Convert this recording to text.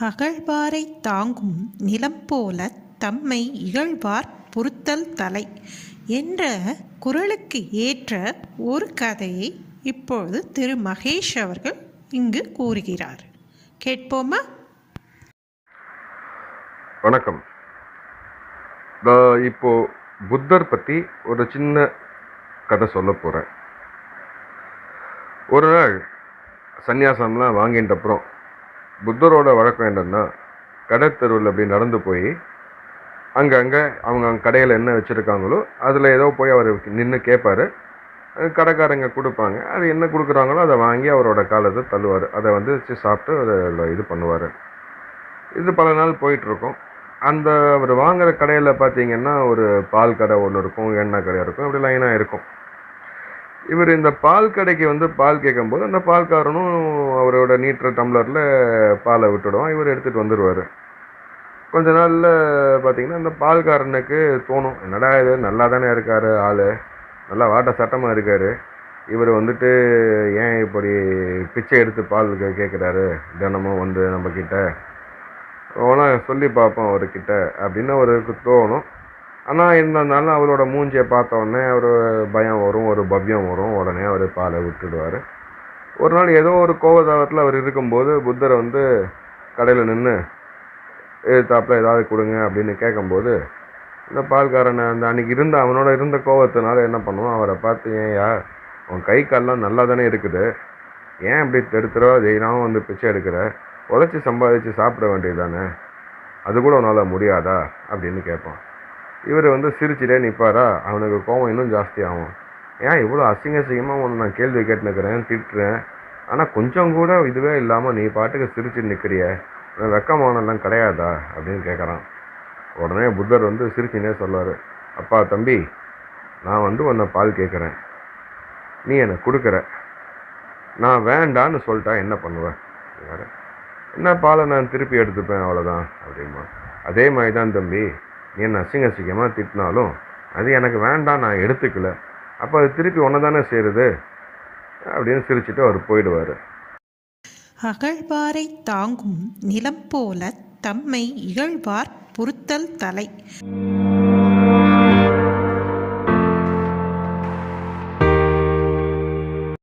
அகழ்வாரை தாங்கும் நிலம் போல தம்மை இகழ்வார் பொறுத்தல் தலை என்ற குரலுக்கு ஏற்ற ஒரு கதையை இப்பொழுது திரு மகேஷ் அவர்கள் இங்கு கூறுகிறார். கேட்போமா? வணக்கம். இப்போ புத்தர் பற்றி ஒரு சின்ன கதை சொல்ல போகிறேன் ஒரு நாள் சன்னியாசம்லாம் வாங்கிட்ட அப்புறம் புத்தரோட வழக்கம் என்னன்னா கடைத்தெருவில் அப்படி நடந்து போய் அங்கங்கே அவங்க அவங்க கடையில் என்ன வச்சுருக்காங்களோ அதில் ஏதோ போய் அவர் நின்று கேட்பாரு கடைக்காரங்க கொடுப்பாங்க. அது என்ன கொடுக்குறாங்களோ அதை வாங்கி அவரோட காலத்தை தள்ளுவார். அதை வந்து வச்சு சாப்பிட்டு அதை இது பண்ணுவார். இது பல நாள் போயிட்டுருக்கும். அந்த அவர் வாங்குற கடையில் பார்த்தீங்கன்னா ஒரு பால் கடை ஒன்று இருக்கும் எண்ணெய் கடை இருக்கும் இப்படி லைனாக இருக்கும். இவர் இந்த பால் கடைக்கு வந்து பால் கேட்கும்போது அந்த பால்காரனும் அவரோட நீட்டுற டம்ளரில் பாலை விட்டுடுவான் இவர் எடுத்துகிட்டு வந்துடுவார் கொஞ்ச நாளில் பார்த்தீங்கன்னா அந்த பால்காரனுக்கு தோணும் என்னடா இது? நல்லா தானே இருக்கார் ஆள். நல்லா வாட்ட சட்டமாக இருக்கார். இவர் வந்துட்டு ஏன் இப்படி பிச்சை எடுத்து பால் கேட்குறாரு தினமும் வந்து நம்மக்கிட்ட கிட்ட ஓனா சொல்லி பார்ப்போம் அவர்கிட்ட அப்படின்னு அவருக்கு தோணும். ஆனால் இருந்தாலும் அவரோட மூஞ்சியை பார்த்த உடனே பயம் ஒரு பவ்யம் வரும். உடனே அவர் பாலை விட்டுடுவார். ஒரு நாள் ஏதோ ஒரு கோபதாபத்தில் அவர் இருக்கும்போது புத்தரை வந்து கடையில் நின்று எதிர்த்தாப்புல ஏதாவது கொடுங்க அப்படின்னு கேட்கும்போது இந்த பால்காரனை அந்த அன்னைக்கு இருந்த அவனோட இருந்த கோபத்தினால என்ன பண்ணுவான்? அவரை பார்த்து ஏன்யா உன் கை கால்லாம் நல்லா தானே இருக்குது. ஏன் இப்படி தெரு தெருவா வந்து பிச்சை எடுக்கிற. உழைச்சி சம்பாதிச்சு சாப்பிட வேண்டியது தானே அது கூட உன்னால் முடியாதா? அப்படின்னு கேட்பான். இவர் வந்து சிரிச்சிட்டே நிற்பாரா அவனுக்கு கோவம் இன்னும் ஜாஸ்தி ஆகும். ஏன் இவ்வளோ அசிங்க அசிங்கமாக ஒன்று நான் கேள்வி கேட்டுனுக்கிறேன் திட்டுறேன்? ஆனால் கொஞ்சம் கூட இதுவே இல்லாமல் நீ பாட்டுக்கு சிரிச்சு நிற்கிறிய வெக்கமானெல்லாம் கிடையாதா? அப்படின்னு கேட்குறான் உடனே புத்தர் வந்து சிரிச்சுனே சொல்லுவார் அப்பா தம்பி நான் வந்து உன்னை பால் கேட்குறேன் நீ எனக்கு கொடுக்குற. நான் வேண்டான்னு சொல்லிட்டா என்ன பண்ணுவேன் வேறு என்ன பாலை நான் திருப்பி எடுத்துப்பேன் அவ்வளோதான் அப்படிமா அதே மாதிரி தான் தம்பி நீ என்ன அசிங்க அசிங்கமாக திட்டினாலும் அது எனக்கு வேண்டாம் நான் எடுத்துக்கல. அப்போ அது திருப்பி ஒன்று தானே சேருது? அப்படின்னு சிரிச்சுட்டு அவர் போயிடுவார். அகழ்வாரை தாங்கும் நிலம் போல தம்மை இகழ்வார் பொறுத்தல் தலை.